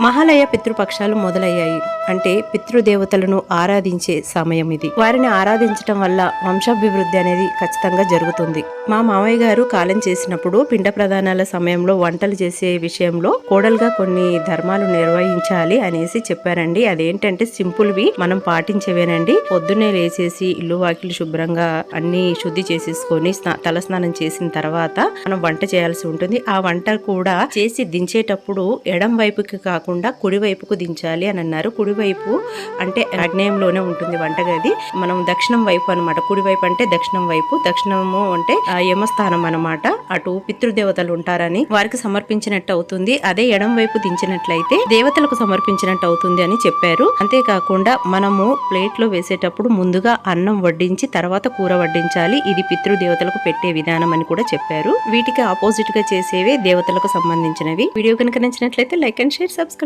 మహాలయ పితృపక్షాలు మొదలయ్యాయి. అంటే పితృదేవతలను ఆరాధించే సమయం ఇది. వారిని ఆరాధించటం వల్ల వంశాభివృద్ధి అనేది ఖచ్చితంగా జరుగుతుంది. మా మామయ్య గారు కాలం చేసినప్పుడు పిండ ప్రదానాల సమయంలో వంటలు చేసే విషయంలో కోడలుగా కొన్ని ధర్మాలు నిర్వహించాలి అనేసి చెప్పారండి. అదేంటంటే సింపుల్వి మనం పాటించేవేనండి. పొద్దున్నే లేచేసి ఇల్లు వాకిలు శుభ్రంగా అన్ని శుద్ధి చేసేసుకొని స్నా- తల స్నానం చేసిన తర్వాత మనం వంట చేయాల్సి ఉంటుంది. ఆ వంట కూడా చేసి దించేటప్పుడు ఎడం వైపుకి కాకుండా కాకుండా కుడివైపుకు దించాలి అని అన్నారు. కుడివైపు అంటే ఆగ్నేయంలోనే ఉంటుంది వంటగది. మనం దక్షిణం వైపు అనమాట కుడివైపు అంటే దక్షిణం వైపు. దక్షిణము అంటే ఆ యమస్థానం అనమాట అటు పితృదేవతలు ఉంటారని వారికి సమర్పించినట్టు అవుతుంది. అదే ఎడం వైపు దించినట్లయితే దేవతలకు సమర్పించినట్టు అవుతుంది అని చెప్పారు. అంతేకాకుండా మనము ప్లేట్లో వేసేటప్పుడు ముందుగా అన్నం వడ్డించి తర్వాత కూర వడ్డించాలి. ఇది పితృదేవతలకు పెట్టే విధానం అని కూడా చెప్పారు. వీటికి ఆపోజిట్గా చేసేవే దేవతలకు సంబంధించినవి. వీడియో కనుక నచ్చినట్లయితే లైక్ అండ్ షేర్ సబ్స్క్రైబ్